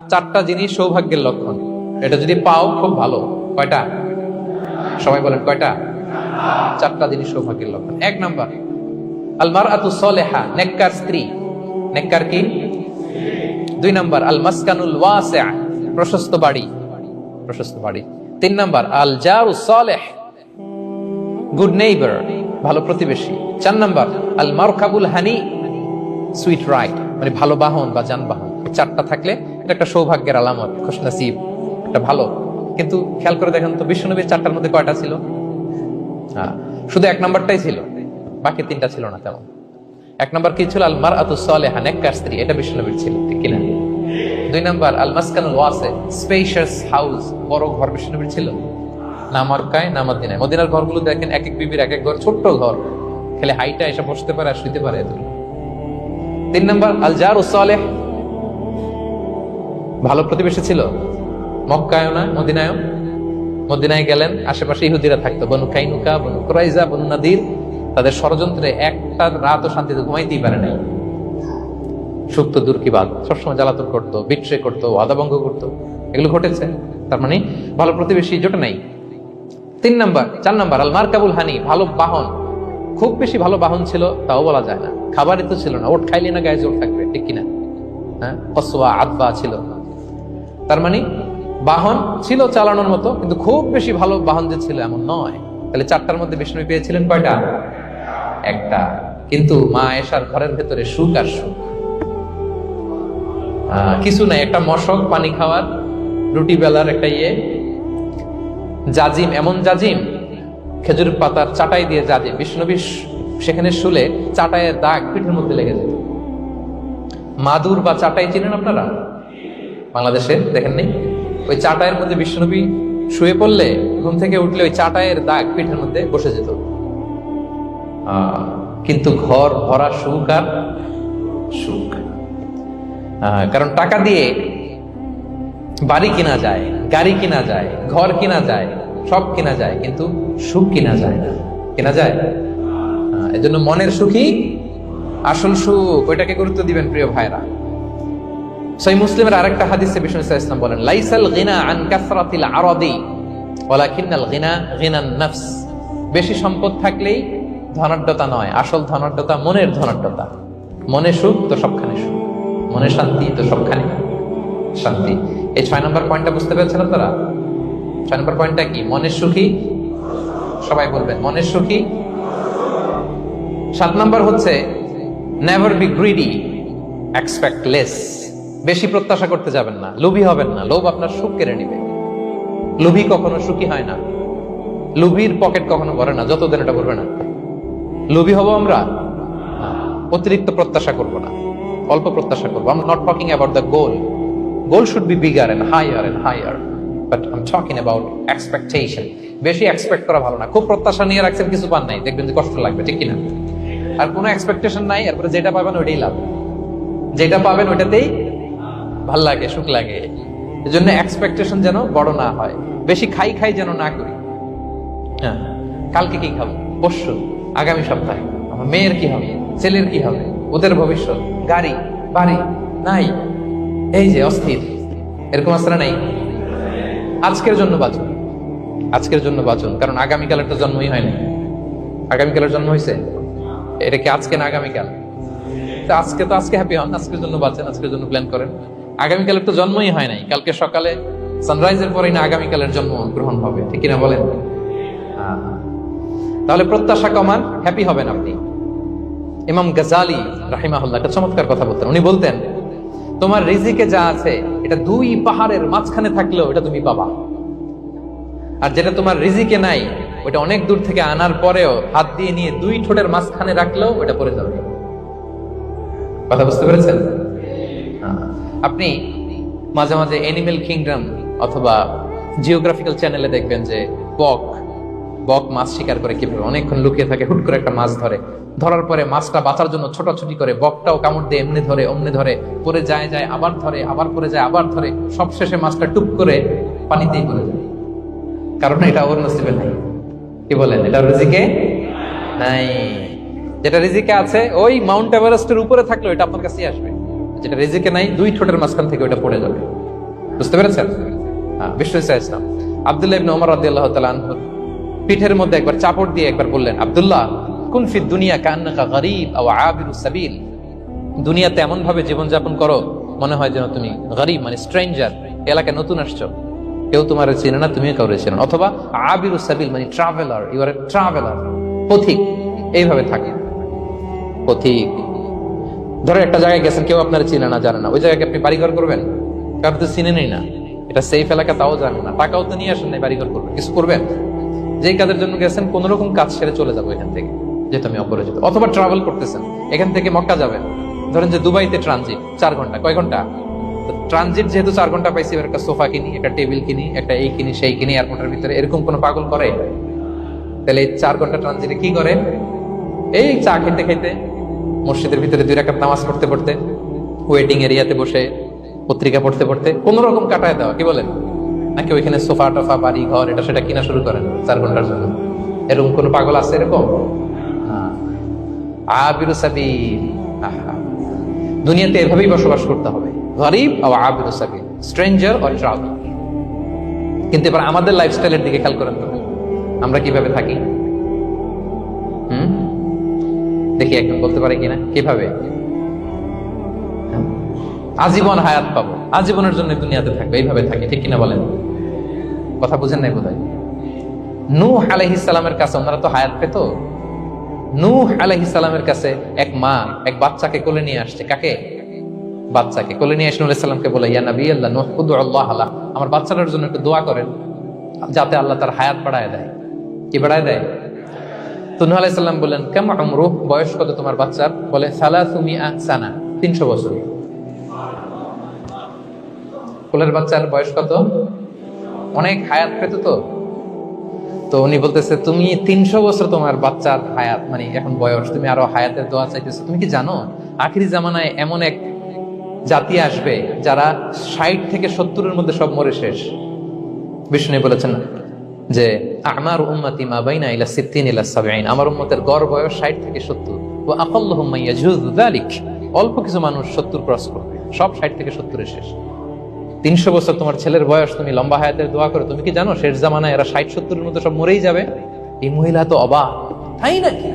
চারটা জিনিস সৌভাগ্যের লক্ষণ। এটা যদি পাও, খুব ভালো। কয়টা? সবাই বলেন, কয়টা? চারটা জিনিস সৌভাগ্যের লক্ষণ। এক নাম্বার আলমার আতু সলেহা, নেককার স্ত্রী। নেককার কি? দুই নাম্বার আল মাসকানুল ওয়াসিআ, প্রশস্ত বাড়ি। প্রশস্ত বাড়ি। তিন নাম্বার আল জারু সালেহ, গুড নেইবার, ভালো প্রতিবেশী। চার নাম্বার আল মারকাবুল হানি, সুইট রাইড মানে ভালো বাহন বা যানবাহন। চারটা থাকলে এটা একটা সৌভাগ্যের আলামত খুশনসিব এটা ভালো। কিন্তু খেয়াল করে দেখেন তো বিশ্বনবীর চারটার মধ্যে কয়টা ছিল? হ্যাঁ, শুধু এক নাম্বারটাই ছিল বাকি তিনটা ছিল না তেমন। এক নাম্বার কি ছিল? আলমার মার আতু সালেহা নেককার স্ত্রী এটা বিশ্বনবীর ছিল ঠিক কিনা? দুই নাম্বার আল মাসকানুল ওয়াসে স্পেশাস হাউস বড় ঘর বিশ্বনবীর ছিল? না মক্কায় না মদিনায়। মদিনার ঘরগুলো দেখেন এক এক বিবির এক এক ঘর ছোট্ট ঘর। খেলে হাইটা এসে বসতে পারে আর শুইতে পারে। তিন নম্বর আল জার সালেহ ভালো প্রতিবেশী ছিল? মক্কায়ও না মদিনায় গেলেন, আশেপাশে ইহুদিরা থাকতো। বনু কাইনুকা, বনু কুরাইজা, বনু নাদির, তাদের ষড়যন্ত্রে একটা রাতও শান্তিতে ঘুমাইতেই পারে নাই। সুপ্ত দূর কি বাদ সবসময় জ্বালাতন করতো, বিট্রে করতো আদাভঙ্গ করতো। এগুলো ঘটেছে। তার মানে ভালো প্রতিবেশী জোটে নাই। তিন নাম্বার, চার নাম্বার আলমার কাবুল হানি, ভালো বাহন। খুব বেশি ভালো বাহন ছিল, তাও বলা যায় না। খাবারই তো ছিল না, ওট খাইলে না গায়ে জোর থাকবে, ঠিক কিনা? হ্যাঁ? কসোয়া আদবা ছিল। তার মানে বাহন ছিল চালানোর মতো, কিন্তু খুব বেশি ভালো বাহন যে ছিল এমন নয়। তাহলে চারটার মধ্যে বিষ্ণু পেয়েছিলেন কয়টা? একটা। কিন্তু মা এসার ঘরের ভেতরে সুখ আর সুখ। কিছু নাই, একটা মশক, পানি খাওয়ার, রুটি বেলার একটা ইয়ে। জাজিম, এমন জাজিম, খেজুর পাতার চাটাই দিয়ে জাজিম। বিষ্ণবী সেখানে শুলে চাটাইয়ের দাগ পিঠের মধ্যে লেগে যেত মাদুর বা চাটাই চিনেন আপনারা? বাংলাদেশে, দেখেন নেই? ওই চাটাইয়ের মধ্যে বিষ্ণবী শুয়ে পড়লে, ঘুম থেকে উঠলে ওই চাটাইয়ের দাগ পিঠের মধ্যে বসে যেত। কিন্তু ঘর ভরা সুখ আর সুখ। কারণ টাকা দিয়ে বাড়ি কিনা যায়, গাড়ি কিনা যায়, ঘর কিনা যায়, সব কিনা যায়, কিন্তু সুখ কিনা যায় না। কিনা যায়? এজন্য মনের সুখী আসল সুখ। ওইটাকে গুরুত্ব দিবেন প্রিয় ভাইরা। সেই মুসলিমের আরেকটা হাদিসে বিষ্ণু ইসলাম বলেন, লাইসাল গিনা আন কাসরাতিল আরাদি, ওয়ালাকিন্নাল গিনা গিনান নফস। বেশি সম্পদ থাকলেই ধনাঢ্যতা নয়, আসল ধনাঢ্যতা মনের ধনাঢ্যতা। মনে সুখ তো সবখানে সুখ। মনে শান্তি তো সবখানে শান্তি। এই ছয় নম্বর পয়েন্টটা বুঝতে পেরেছেন আপনারা? ছয় নম্বর পয়েন্টটা কি? মনের সুখী? সবাই বলবেন মনের সুখী? সাত নম্বর হচ্ছে never be greedy expect less বেশি প্রত্যাশা করতে যাবেন না। লোভী হবেন না। লোভ আপনার সুখ কেড়ে নিবে। লোভী কখনো সুখী হয় না। লোভীর পকেট কখনো ভরে না। যতদিন এটা ভরবে না। লোভী হব আমরা? অতিরিক্ত প্রত্যাশা করব না। অল্প প্রত্যাশা করব। Am not talking about the goal goal should be bigger and higher and higher but am talking about expectation বেশি এক্সপেক্ট করা ভালো না। খুব প্রত্যাশা নিয়ে রাখছেন কিছু পান নাই। দেখবেন যে কষ্ট লাগবে, ঠিক কিনা? আর কোনো এক্সপেকটেশন নাই। এরপরে যেটা পাবেন ওইটাই লাভ। যেটা পাবেন ওইটাতেই ভালো লাগে, সুখ লাগে। এজন্য এক্সপেকটেশন যেন বড় না হয়। বেশি খাই খাই যেন না করি। হ্যাঁ কালকে কি খাব? পরশু, আগামী সপ্তাহে। আমার মেয়ের কি হবে? ছেলের কি হবে? ওদের ভবিষ্যৎ। গাড়ি, বাড়ি, নাই। এই যে অস্থির। এরকম আসলে নাই? আজকের জন্য বাঁচুন। আজকের জন্য বাঁচুন। কারণ আগামীকালের তো জন্মই হয়নি। আগামীকালের জন্ম হয়েছে এটা কি আজকে না আগামীকাল? আজকে তো আজকে হ্যাপি হন। আজকের জন্য বাঁচেন, আজকের জন্য প্ল্যান করেন। আগামীকালের তো জন্মই হয় নাই। কালকে সকালে সানরাইজের পরেই না আগামীকালের জন্ম গ্রহণ হবে। ঠিক কিনা বলেন? তাহলে প্রত্যাশা কমান হ্যাপি হবেন আপনি। ইমাম গাজালি রাহিমাহুল্লাহ, একটা চমৎকার কথা বলতেন। উনি বলতেন, তোমার রিজিকে যা আছে, এটা দুই পাহাড়ের মাঝখানে থাকলেও এটা তুমি পাবা। আর যেটা তোমার রিজিকে নাই ওটা অনেক দূর থেকে আনার পরেও হাত দিয়ে নিয়ে দুই ঠোঁটের মাঝখানে রাখলেও ওটা পড়ে যাবে। কথা বুঝতে পেরেছেন? আপনি মাঝে মাঝে এনিমেল কিংডম অথবা জিওগ্রাফিক্যাল চ্যানেলে দেখবেন যে বক বক মাছ শিকার করে কীভাবে অনেকক্ষণ লুকিয়ে থাকে, হুট করে একটা মাছ ধরে। ধরার পরে মাছটা বাঁচার জন্য ছোটাছুটি করে, বকটাও কামড় দিয়ে এমনি ধরে, অমনি ধরে পরে যায় যায়, আবার ধরে, আবার পরে যায়, আবার ধরে সব শেষে মাছটা টুপ করে পানিতেই পড়ে যায়। কারণ এটা ওর নসিবে নাই। কি বলেন, এটা রিজিকে নাই। যেটা রিজিকে আছে, ওই মাউন্ট এভারেস্টের উপরে থাকলে এটা আপনার কাছেই আসবে। যেটা রিজিকে নাই, দুই ঠোঁটের মাঝখান থেকে ওটা পড়ে যাবে। বুঝতে পেরেছেন? হ্যাঁ বিষ্ণু ইসা ইসলাম। আব্দুল্লাহ ইবনে ওমর রাদিয়াল্লাহু তাআলা আনহুর পিঠের মধ্যে একবার চাপড় দিয়ে একবার বললেন, আব্দুল্লাহ, কুন ফি দুনিয়া কান্নাকা গরিব আও আবিরু সাবিল? দুনিয়াতে এমন ভাবে জীবনযাপন করো, মনে হয় যেন তুমি গরিব মানে স্ট্রেঞ্জার, এলাকায় নতুন আসছো। কেউ তোমার চেনে না, তুমিও কাউরে চেনো। অথবা আবিরু সাবিল মানে traveller you are a traveller পথিক, এইভাবে থাকে। পথিক। ধরো একটা জায়গায় গেছেন, কেউ আপনার চিনে না, জানে না। ওই জায়গায় আপনি বাড়িঘর করবেন? কারণ তো চিনে নেই না। এটা সেফ এলাকা, তাও জানেন না। টাকাও তো নিয়ে আসেন নাই বাড়িঘর করবেন। কিছু করবেন? যেই কাজের জন্য গেছেন, কোন রকম কাজ সেরে চলে যাব এখান থেকে, যেহেতু আমি অপরিচিত অথবা ট্রাভেল করতেছেন, এখান থেকে মক্কা যাবেন। ধরেন যে দুবাইতে ট্রানজিট চার ঘণ্টা। কয় ঘণ্টা? ট্রানজিট যেহেতু চার ঘণ্টা পাইছি, এবার একটা সোফা কিনি, একটা টেবিল কিনি, একটা এই কিনি, সেই কিনি এয়ারপোর্টের ভিতরে। এরকম কোনো পাগল করে? তাহলে এই চার ঘণ্টা ট্রানজিটে কি করে এই চা খেতে খেতে মসজিদের ভিতরে দুই রাকাত নামাজ পড়তে পড়তে ওয়েটিং এরিয়াতে বসে, পত্রিকা পড়তে পড়তে কোন রকম কাটায় দেওয়া, কি বলেন? নাকি ওইখানে সোফা টোফা, বাড়ি, ঘর, এটা সেটা কিনা শুরু করেন চার ঘণ্টার জন্য? এরকম কোন পাগল আছে এরকম। আবিরু। দুনিয়াতে এভাবেই বসবাস করতে হবে। গরিব আবিরু স্ট্রেঞ্জার অর ট্রাভেল কিন্তু এবার আমাদের লাইফস্টাইলের দিকে খেয়াল করেন তো। আমরা কীভাবে থাকি? হুম? দেখি একজন বলতে পারে কিনা। কীভাবে? আজীবন হায়াত পাবো। আজীবনের জন্য দুনিয়াতে থাকবে। এইভাবে থাকে। ঠিক কিনা বলেন? কথা বুঝেন নাই আলাইহিস সালামের কাছে ওনারা তো হায়াত পেত? কাছে এক মা এক বাচ্চাকে কোলে নিয়ে আসছে। কাকে? বাচ্চাকে। কোলে নিয়ে আলাইহিস সালামকে বলে, ইয়া নবী আল্লাহ, নূহ কুদু আল্লাহ আল্লাহ আমার বাচ্চাটার জন্য একটু দোয়া করেন, যাতে আল্লাহ তার হায়াত বাড়ায় দেয়। কি বাড়ায় দেয়? তো নূহ আলাইসাল্লাম বললেন কেমন আমরুহ বয়স কত তোমার বাচ্চার? বলে সালা সালাসুমি সানা, তিনশো বছর। কোলের বাচ্চার বয়স কত? অনেক হায়াত পেত তো? তো উনি বলতেছে, তুমি তিনশো বছর তোমার বাচ্চার হায়াত মানে এখন বয়স, তুমি আরও হায়াতের দোয়া চাইতেছো। তুমি কি জানো, আখিরি জামানায় এমন এক জাতি আসবে যারা ষাট থেকে সত্তরের মধ্যে সব মরে শেষ। বিষ্ণু বলেছেন যে আমার উম্মতি মা বাইনা ইলা সিদ্দিন ইলা সাবঈন। আমার উম্মতের গড় বয়স ষাট থেকে সত্তর। ও আকাল্লাহুম মাইয়াজুযু যালিক। অল্প কিছু মানুষ সত্তর ক্রস করবে। সব ষাট থেকে সত্তরে শেষ। তিনশো বছর তোমার ছেলের বয়স, তুমি লম্বা হায়াতের দোয়া করো। তুমি কি জানো, শেষ জামানায় এরা ষাট সত্তরের মধ্যে সব মরেই যাবে? এই মহিলা তো অবাক। তাই নাকি?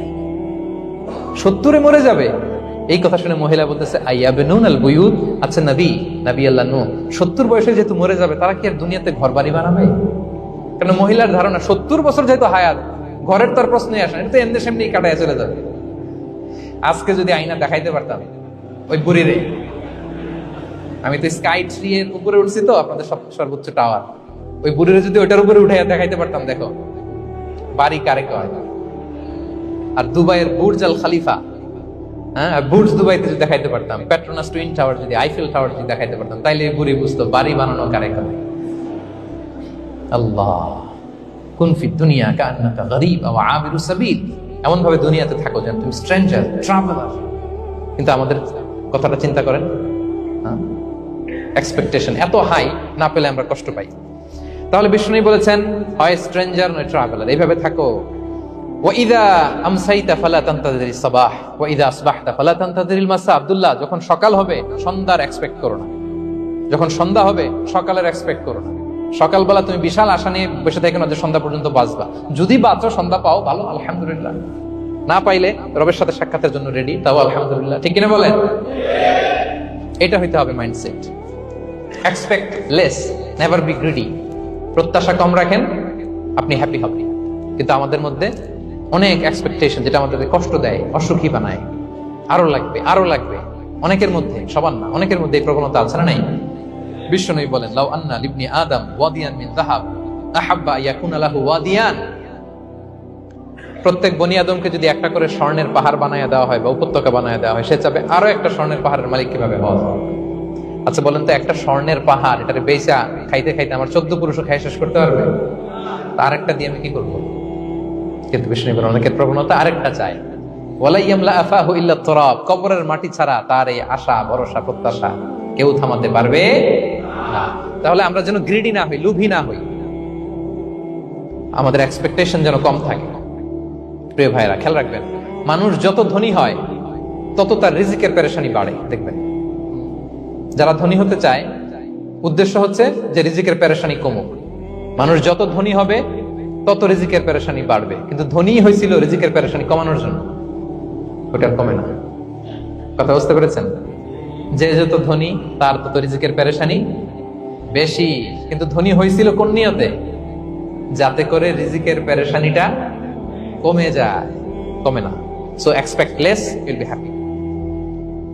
সত্তরে মরে যাবে। এই কথা শুনে মহিলা বলতেছে আইয়াবে নুন আল বুয়ুদ আচ্ছা নবী নবী আল্লাহ সত্তর বয়সে যেহেতু মরে যাবে, তারা কি আর দুনিয়াতে ঘর বাড়ি বানাবে? কেন মহিলার ধারণা, সত্তর বছর যেহেতু হায়াত, ঘরের তার প্রশ্নই আসে এটা তো এমনি সেমনি কাটায় চলে যাবে। আজকে যদি আইনা দেখাইতে পারতাম, ওই বুড়িরে। আমি তো স্কাই ট্রি এর উপরে উঠছি তো, আপনাদের সর্বোচ্চ টাওয়ার। ওই বুড়িরে যদি ওইটার উপরে উঠে দেখাইতে পারতাম, দেখো, বাড়ি কারে কয়? আর দুবাইয়ের বুর্জ আল খালিফা হ্যাঁ? বুর্জ দুবাইতে যদি দেখাইতে পারতাম পেট্রোনাস টুইন টাওয়ার যদি আইফেল টাওয়ার যদি দেখাইতে পারতাম, তাইলে বুড়ি বুঝতো, বাড়ি বানানো কারে কয়? আল্লাহ। কুন ফি দুনিয়া কান্নাকা গরিব আও আবিরু সাবিল এমন ভাবে দুনিয়াতে থাকো যেন তুমি স্ট্রেঞ্জার, ট্রাভেলার। কিন্তু আমাদের কথাটা চিন্তা করেন। এক্সপেকটেশন এত হাই, না পেলে আমরা কষ্ট পাই। তাহলে বিষ্ণু বলেছেন, হয় স্ট্রেঞ্জার, নয় ট্রাভেলার। এইভাবে থাকো। ওয়াইদা আমসাইতা ফালা তান্তাদির সাবাহ ওয়াইদা আসবাহতা ফালা তান্তাদির মাসা। আব্দুল্লাহ, যখন সকাল হবে, সন্ধ্যার এক্সপেক্ট করো না। যখন সন্ধ্যা হবে, সকালের এক্সপেক্ট করো না। সকালবেলা তুমি বিশাল আশা নিয়ে বসে থাকো না যে সন্ধ্যা পর্যন্ত বাঁচবা যদি বাঁচো সন্ধ্যা পাও, ভালো, আলহামদুলিল্লাহ। না পাইলে রবের সাথে সাক্ষাতের জন্য রেডি তাও আলহামদুলিল্লাহ। ঠিক কিনা বলেন? এটা হইতে হবে mindset expect less never be greedy প্রত্যাশা কম রাখেন, আপনি হ্যাপি হবেন। কিন্তু আমাদের মধ্যে অনেক এক্সপেকটেশন যেটা আমাদেরকে কষ্ট দেয়, অসুখী বানায়। আরও লাগবে আরও লাগবে। অনেকের মধ্যে, সবার না, অনেকের মধ্যে এই প্রবণতা আছে না নাই? বিশ্বনবী বলেন, লাউ আন্না লিবনি আদম ওয়াদিয়ান মিন যাহাব, আহাব্বা ইয়াকুনা লাহু ওয়াদিয়ান। প্রত্যেক বনি আদমকে যদি একটা করে স্বর্ণের পাহাড় বানায় দেওয়া হয় বা উপত্যকা বানায় দেওয়া হয়, সে চাবে আরও একটা স্বর্ণের পাহাড়ের মালিক কীভাবে হওয়া আচ্ছা বলেন তো একটা স্বর্ণের পাহাড়, এটারে বেচা খাইতে খাইতে আমার চোদ্দ পুরুষ খাই শেষ করতে পারবে? তার একটা দিয়ে আমি কি করব? কিন্তু বিষ্ণু অনেকের প্রবণতা আরেকটা চায়। ওয়ালাইয়ামলা আফাহু ইল্লা তরাব, কবরের মাটি ছাড়া তার এই আশা, ভরসা, প্রত্যাশা কেউ থামাতে পারবে? তাহলে আমরা যেন গ্রিডি না হই, লুভি না হই। আমাদের এক্সপেকটেশন যেন কম থাকে। প্রিয় ভাইরা খেয়াল রাখবেন, মানুষ যত ধনী হয়, তত তার রিজিকের পেরেশানি বাড়ে, দেখবেন। যারা ধনী হতে চায়, উদ্দেশ্য হচ্ছে যে রিজিকের পেরেশানি কমুক। মানুষ যত ধনী হবে, তত রিজিকের পেরেশানি বাড়বে। কিন্তু ধনী হয়েছিল রিজিকের পেরেশানি কমানোর জন্য। ওটা কমে না। কথা বুঝতে পেরেছেন? যে যত ধনী, তার তত রিজিকের পেরেশানি বেশি, কিন্তু ধনী হয়েছিল কোন নিয়তে? যাতে করে রিজিকের পেরেশানিটা কমে যায়, কমে না। So expect less will be happy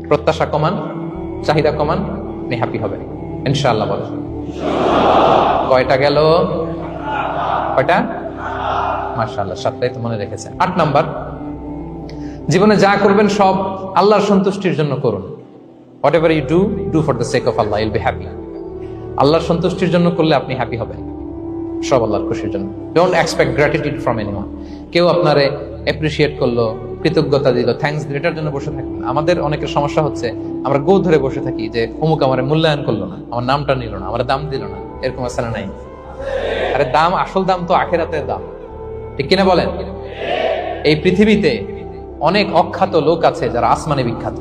প্রত্যাশা কমান, চাহিদা কমান, আপনি হ্যাপি হবেন। ইনশাআল্লাহ বলেন। কয়টা গেল? কয়টা? মার্শাল্লাহ সাতটাই তো মনে রেখেছেন। আট নাম্বার, জীবনে যা করবেন সব আল্লাহর সন্তুষ্টির জন্য করুন। Whatever you do do for the sake of Allah will be happy আল্লাহর সন্তুষ্টির জন্য করলে আপনি হ্যাপি হবেন। সব আল্লাহর খুশির জন্য। Don't expect gratitude from anyone কেউ আপনারে অ্যাপ্রিসিয়েট করল, কৃতজ্ঞতা দিল থ্যাঙ্কস দিল, এটার জন্য বসে থাকবেন আমাদের অনেকের সমস্যা হচ্ছে, আমরা গো ধরে বসে থাকি যে, অমুক আমার মূল্যায়ন করল না, আমার নামটা নিল না, আমার দাম দিল না, এরকম না নাই? আরে দাম, আসল দাম তো আখেরাতের দাম। ঠিক কিনা বলেন? এই পৃথিবীতে অনেক অখ্যাত লোক আছে যারা আসমানে বিখ্যাত।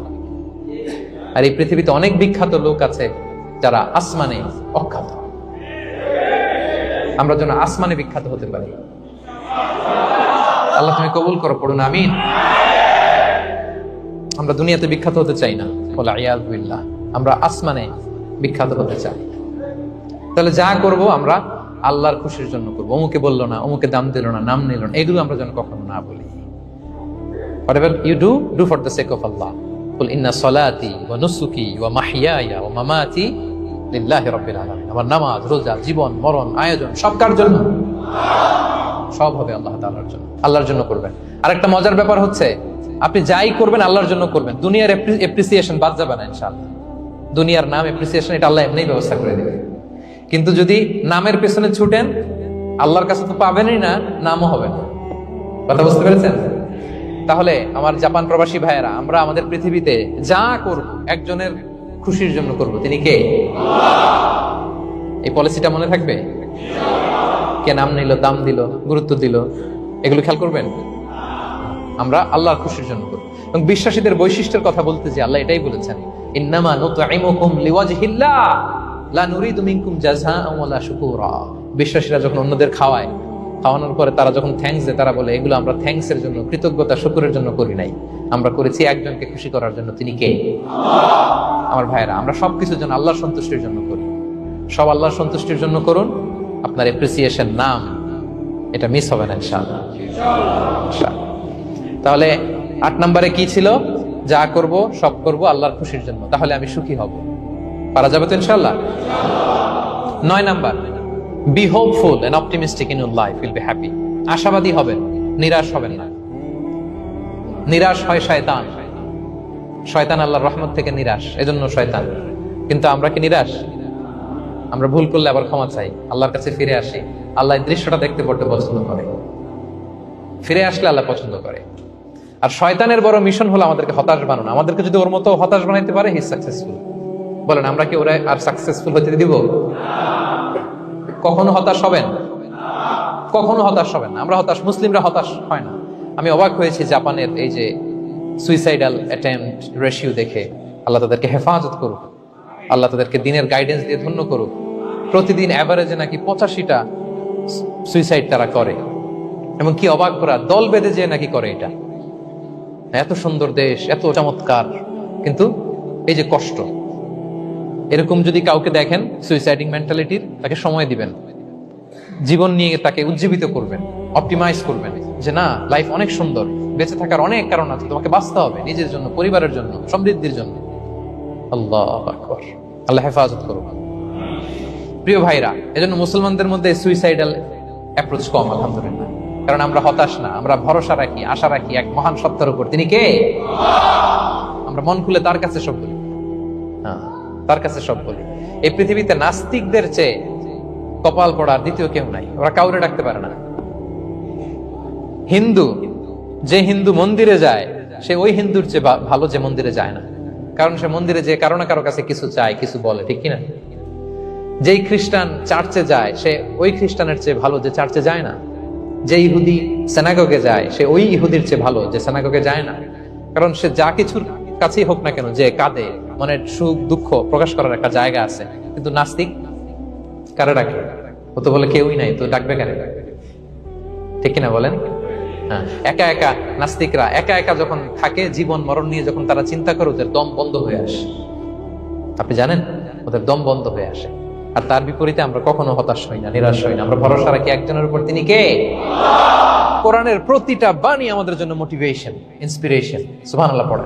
আর এই পৃথিবীতে অনেক বিখ্যাত লোক আছে যারা আসমানে অখ্যাত আমরা যেন আসমানে বিখ্যাত হতে পারি আল্লাহ তুমি কবুল করো পড়ুন আমিন আমরা দুনিয়াতে বিখ্যাত হতে চাই না বলে আয়াজবিল্লাহ আমরা আসমানে বিখ্যাত হতে চাই তাহলে যা করব আমরা আল্লাহর খুশির জন্য করবো অমুকে বললো না অমুকে দাম দিল না নাম নিল না এগুলো আমরা যেন কখনো না বলি whatever you do do for the sake of Allah قل إن صلاتي ونسكي ومحياي ومماتي লিল্লাহ রব্বিল আমার নামাজ, রোজা, জীবন, মরণ, আয়োজন, সব কার জন্য? সব হবে আল্লাহ তাল্লার জন্য, আল্লাহর জন্য করবেন। আর একটা মজার ব্যাপার হচ্ছে, আপনি যাই করবেন, আল্লাহর জন্য করবেন। দুনিয়ার এপ্রিসিয়েশন বাদ যাবে না ইনশাল্লাহ দুনিয়ার নাম এপ্রিসিয়েশন এটা আল্লাহ এমনিই ব্যবস্থা করে দেবে। কিন্তু যদি নামের পেছনে ছুটেন, আল্লাহর কাছে তো পাবেনই না, নামও হবে না। কথা বুঝতে পেরেছেন? তাহলে আমার জাপান প্রবাসী ভাইয়েরা, আমরা আমাদের পৃথিবীতে যা করব, একজনের খুশির জন্য করব। তিনি কে? এই পলিসিটা মনে থাকবে? কে নাম নিল, দাম দিল, গুরুত্ব দিল, এগুলো খেয়াল করবেন? আমরা আল্লাহর খুশির জন্য করব। এবং বিশ্বাসীদের বৈশিষ্ট্যের কথা বলতে যে আল্লাহ এটাই বলেছেন, ইন্নামা নুতঈমুকুম লিওয়াজহিল্লাহ, লা নুরিদু মিনকুম জাযাআন ওয়ালা শুকুরা। বিশ্বাসীরা যখন অন্যদের খাওয়ায়, খাওয়ানোর পরে তারা যখন থ্যাঙ্কস দেয়, তারা বলে, এগুলো আমরা থ্যাঙ্কস এর জন্য, কৃতজ্ঞতা, শুকুরের জন্য করি নাই। আমরা করেছি একজনকে খুশি করার জন্য তিনি কে? আমার ভাইয়েরা আমরা সবকিছুর জন্য আল্লাহর সন্তুষ্টির জন্য করি। সব আল্লাহর সন্তুষ্টির জন্য করুন আপনার এপ্রিসিয়েশন নাম এটা মিস হবে না ইনশাআল্লাহ। তাহলে আট নম্বরে কি ছিল? যা করব সব করব আল্লাহর খুশির জন্য। তাহলে আমি সুখী হব। পারা যাবে তো ইনশাআল্লাহ? নয় number be hopeful and optimistic in your life will be happy আশাবাদী হবেন নিরাশ হবেন না। নিরাশ হয় শয়তান। শয়তান আল্লাহর রহমত থেকে নিরাশ, এজন্য শয়তান। কিন্তু আমরা কি নিরাশ? আমরা ভুল করলে আবার ক্ষমা চাই, আল্লাহর কাছে ফিরে আসি। আল্লাহ দৃশ্যটা দেখতে বড্ড পছন্দ করে। ফিরে আসলে আল্লাহ পছন্দ করে। আর শয়তানের বড় মিশন হলো আমাদেরকে হতাশ বানানো। আমাদেরকে যদি ওর মতো হতাশ বানাইতে পারে হি সাকসেসফুল বলেন, আমরা কি ওরা আর সাকসেসফুল হতে দিব? কখনো হতাশ হবেন? কখনো হতাশ হবেন আমরা হতাশ, মুসলিমরা হতাশ হয় না। আমি অবাক হয়েছি জাপানের এই যে সুইসাইডাল অ্যাটেম্পট রেশিও দেখে। আল্লাহ তাদেরকে হেফাজত করুক। আল্লাহ তাদেরকে দিনের গাইডেন্স দিয়ে ধন্য করুক। প্রতিদিন অ্যাভারেজে নাকি পঁচাশিটা সুইসাইড তারা করে। এবং কি অবাক করা দল বেঁধে যে নাকি করে এটা। এত সুন্দর দেশ, এত চমৎকার। কিন্তু এই যে কষ্ট, এরকম যদি কাউকে দেখেন সুইসাইডিং মেন্টালিটির তাকে সময় দিবেন। জীবন নিয়ে তাকে উজ্জীবিত করবেন অপটিমাইজ করবেন। যে না লাইফ অনেক সুন্দর, বেঁচে থাকার অনেক কারণ আছে, তোমাকে বাঁচতে হবে নিজের জন্য, পরিবারের জন্য, সমৃদ্ধির জন্য। আল্লাহ আকবর। আল্লাহ হেফাজত করুন প্রিয় ভাইরা, এজন্য মুসলমানদের মধ্যে সুইসাইডাল অ্যাপ্রোচ কম, আলহামদুলিল্লাহ। কারণ আমরা হতাশ না, আমরা ভরসা রাখি, আশা রাখি, এক মহান সত্তার উপর। তিনি কে? আমরা মন খুলে তার কাছে সব বলি। হ্যাঁ তার কাছে সব বলি। এই পৃথিবীতে নাস্তিকদের চেয়ে কপাল পড়ার দ্বিতীয় কেউ নাই। ওরা কাউরে ডাকতে পারে না। হিন্দু, যে হিন্দু মন্দিরে যায়, সে ওই হিন্দুর চেয়ে ভালো যে মন্দিরে যায় না। কারণ সে মন্দিরে যে কারও না কারও কাছে কিছু চায়, কিছু বলে, ঠিক কিনা? যেই খ্রিস্টান চার্চে যায়, সে ওই খ্রিস্টানের চেয়ে ভালো যে চার্চে যায় না। যে ইহুদি সেনাগগে যায়, সে ওই ইহুদির চেয়ে ভালো যে সেনাগগে যায় না। কারণ সে যা কিছুর কাছেই হোক না কেন, যে কাঁদে মানে সুখ, দুঃখ প্রকাশ করার একটা জায়গা আছে। কিন্তু নাস্তিক কারা ডাকে? ও তো বলে কেউই নাই, তো ডাকবে কারে ঠিক কিনা বলেন? হ্যাঁ একা একা নাস্তিকরা একা একা যখন থাকে জীবন মরণ নিয়ে যখন তারা চিন্তা করে ওদের দম বন্ধ হয়ে আসে। আপনি জানেন? ওদের দম বন্ধ হয়ে আসে। আর তার বিপরীতে আমরা কখনো হতাশ হই না নিরাশ হই না। আমরা ভরসা রাখি একজনের উপর তিনি কে? কোরআনের প্রতিটা বাণী আমাদের জন্য মোটিভেশন ইন্সপিরেশন সুবহানাল্লাহ পড়ে।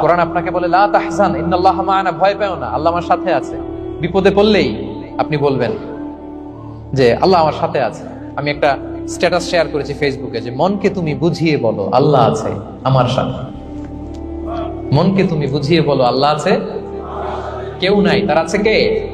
কোরআন আপনাকে বলে লা তাহজান ইন্নাল্লাহ মা'ানা ভয় পেও না। আল্লাহ আমার সাথে আছে। বিপদে পড়লেই আপনি বলবেন যে আল্লাহ আমার সাথে আছে। আমি একটা স্ট্যাটাস শেয়ার করেছি ফেসবুকে যে, মনকে তুমি বুঝিয়ে বলো, আল্লাহ আছে আমার সাথে। মনকে তুমি বুঝিয়ে বলো, আল্লাহ আছে? কেউ নাই। তার আছে কে?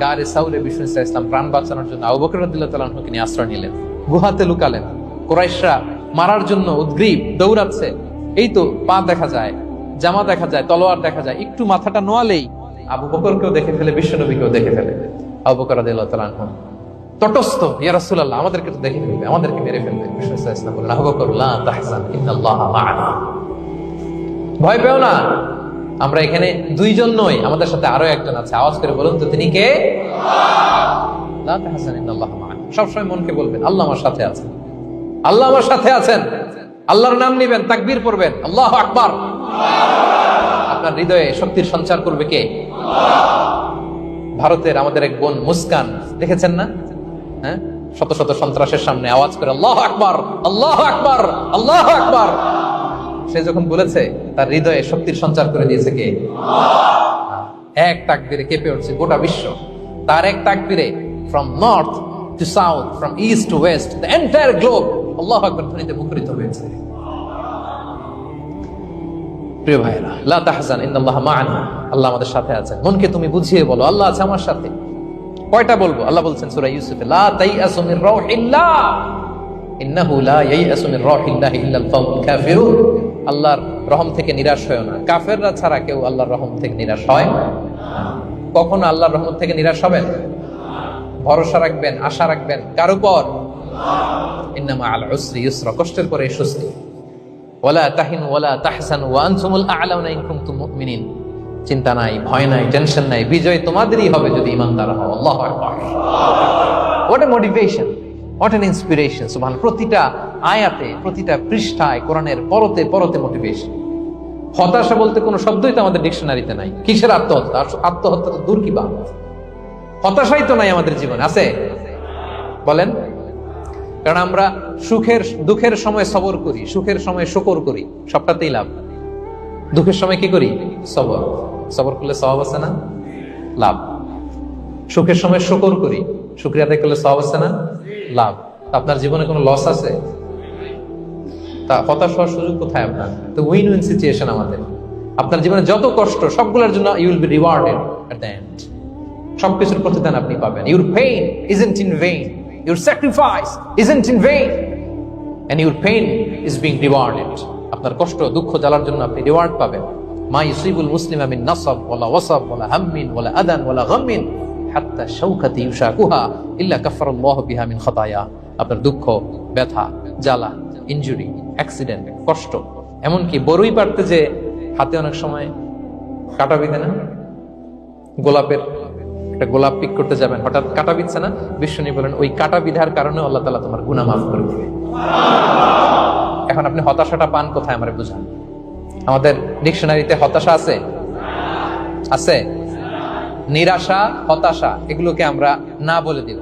গারে সাউরে বিষ্ণু ইসলাম। প্রাণ বাঁচানোর জন্য আবু বকর রাদিয়াল্লাহু নিয়ে আশ্রয় নিলেন। গুহাতে লুকালেন। কুরাইশরা মারার জন্য উদ্গ্রীব, দৌড়াচ্ছে। এই তো পা দেখা যায়, জামা দেখা যায়, তলোয়ার দেখা যায়। একটু মাথাটা নোয়ালেই আবু বকরকেও দেখে ফেলে, বিশ্বনবীকেও দেখে ফেলে। আবু বকর আনহু তটস্থ, ইয়া রাসূলুল্লাহ, আমাদেরকে তো দেখে ফেলবে, আমাদেরকে মেরে ফেলবে। ভয় পেও না, আমরা এখানে দুইজন নই, আমাদের সাথে আরও একজন আছে। আওয়াজ করে বলুন তো, তিনি কে? সবসময় মনকে বলবেন, আল্লাহ আমার সাথে আছেন। আল্লাহ আমার সাথে আছেন। আল্লাহর নাম নিবেন, তাকবীর পড়বেন। আল্লাহ আকবার। আপনার হৃদয়ে শক্তির সঞ্চার করবে কে? ভারতের আমাদের এক বোন মুস্কান, দেখেছেন না? হ্যাঁ? শত শত সন্ত্রাসের সামনে আওয়াজ করে, আল্লাহ আকবার আল্লাহ আকবার আল্লাহ আকবার। সে যখন বলেছে, তার হৃদয়ে শক্তির সঞ্চার করে দিয়েছে কে? এক তাকবিরে কেঁপে উঠছে গোটা বিশ্ব। তার এক তাকবিরে from north to south from east to west the entire globe আল্লাহ আকবার ধ্বনিতে মুখরিত হয়েছে। প্রিয় ভাইরা লা তাহজান, ইন্নাল্লাহ মা'ানা। আল্লাহ আমাদের সাথে আছেন। মনকে তুমি বুঝিয়ে বলো, আল্লাহ আছে আমার সাথে। কয়টা বলব? আল্লাহ বলছেন সূরা ইউসুফে, লা তাইয়াসু মির রাউহিল্লাহ। ইন্নাহু লা ইয়াইয়াসু মির রাউহিল্লাহি ইল্লাল কওমুল কাফিরুন। আল্লাহর রহম থেকে নিরাশ হয় না। কাফেররা ছাড়া কেউ আল্লাহর রহম থেকে নিরাশ হয় না। কখনো আল্লাহর রহমত থেকে নিরাশ হবেন? ভরসা রাখবেন, আশা রাখবেন? কার উপর? ইন্নামা আল উসরি ইউসরা, কষ্টের পরে স্বস্তি ওয়ালা তাহিন ওয়ালা তাহসানু, ওয়া আনতুমুল আ'লাউনা ইন কুনতুম মুমিনিন। চিন্তা নাই, ভয় নাই টেনশন নাই, বিজয় তোমাদেরই হবে যদি ইমানদার হও। আল্লাহু what a motivation what an inspiration সুবহান। প্রতিটা আয়াতে, প্রতিটা পৃষ্ঠায়, কোরআনের পরতে পরতে মোটিভেশন হতাশা বলতে কোনো শব্দই তো আমাদের ডিকশনারিতে নাই। কিসের আত্মহত্যা? আত্মহত্যা তো দূর কি বা হতাশাই তো নাই আমাদের জীবনে, আছে? বলেন। কারণ আমরা সুখের, দুঃখের সময় সবর করি, সুখের সময় শকর করি, সবটাতেই লাভ। দুঃখের সময় কি করি? সবর। সবর করলে সব আছে না? লাভ। সুখের সময় শকর করি, শুক্রিয়া আদায় করলে সব আছে না? লাভ। আপনার জীবনে কোনো লস আছে? তা হতাশ হওয়ার সুযোগ কোথায় আপনার? তো উইন উইন সিচুয়েশন আমাদের। আপনার জীবনে যত কষ্ট, সবগুলোর জন্য you will be rewarded at the end সবকিছুর প্রতিদান আপনি পাবেন। Your pain isn't in vain your sacrifice isn't in vain and your pain is being rewarded আপনার কষ্ট, দুঃখ, জ্বালার জন্য আপনি রিওয়ার্ড পাবেন। মা ইউসিবুল মুসলিম মিন নাসাব, ওয়ালা ওয়াসাব, ওয়ালা হাম্মিন, ওয়ালা আদান, ওয়ালা গাম্মিন, হাত্তা শাওকাতি ইউশাকুহা ইল্লা কাফারাল্লাহু বিহা মিন খাতায়া। আপনার দুঃখ, ব্যথা, জ্বালা, ইনজুরি, অ্যাক্সিডেন্ট, কষ্ট, এমনকি বড়ই পারতে যে হাতে অনেক সময় কাটা বিধে না? গোলাপের একটা গোলাপ পিক করতে যাবেন, হঠাৎ কাটা বিচ্ছে না? বিশ্বনী বলেন, ওই কাটা বিধার কারণে আল্লাহ তালা তোমার গুণা মাফ করে দিবে। এখন আপনি হতাশাটা পান কোথায় আমার বুঝান? আমাদের ডিকশনারিতে হতাশা আছে? আছে। নিরাশা, হতাশা, এগুলোকে আমরা না বলে দিব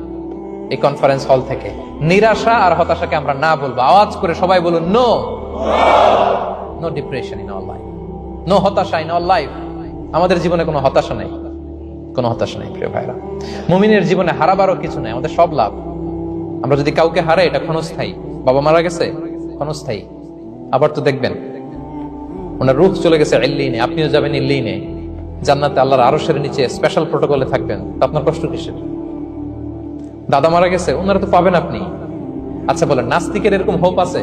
এই কনফারেন্স হল থেকে। নিরাশা আর হতাশাকে আমরা না বলব। আওয়াজ করে সবাই বলুন no no depression in all life no হতাশা ইন অল লাইফ আমাদের জীবনে কোনো হতাশা নেই। কোনো হতাশা নেই, প্রিয় ভাইরা। মুমিনের জীবনে হারাবারও কিছু নেই, আমাদের সব লাভ। আমরা যদি কাউকে হারাই, এটা ক্ষণস্থায়ী। বাবা মারা গেছে, ক্ষণস্থায়ী। আবার তো দেখবেন ওনার রুখ চলে গেছে ইল্লিনে, আপনিও যাবেন ইল্লিনে। জান্নাতে আল্লাহর আরশের নিচে স্পেশাল প্রোটোকলে থাকবেন। তো আপনার কষ্ট কিসের? দাদা মারা গেছে, ওনারা তো পাবেন আপনি। আচ্ছা বলেন, নাস্তিকের এরকম হোপ আছে?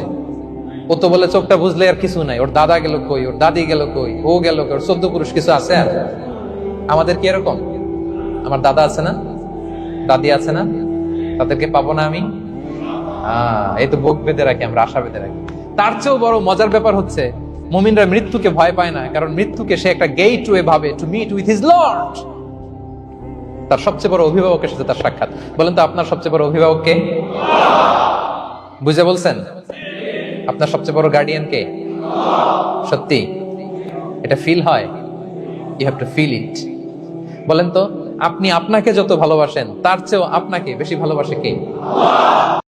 ও তো বলে চোখটা বুঝলে আর কিছু নাই, ওর দাদা গেল কই, ওর দাদি গেল কই, ও গেল কই, ওর চোদ্দ পুরুষ কিছু আছে আর? আমাদের কি এরকম? আমার দাদা আছে না? দাদি আছে না? তাদেরকে পাবো না আমি? এই তো বুক বেঁধে রাখি, আমরা আশা বেঁধে রাখি। তার চেয়েও বড় মজার ব্যাপার হচ্ছে মুমিনরা মৃত্যুকে ভয় পায় না, কারণ মৃত্যুকে সে একটা গেট ওয়ে ভাবে to meet with his lord তার সবচেয়ে বড় অভিভাবকের সাথে তার সাক্ষাৎ। বলেন তো, আপনার সবচেয়ে বড় অভিভাবক কে? বুঝে বলছেন? আপনার সবচেয়ে বড় গার্ডিয়ান কে? সত্যি? এটা ফিল হয়? You have to feel it বলেন তো, আপনি আপনাকে যত ভালোবাসেন, তার চেয়েও আপনাকে বেশি ভালোবাসে কে?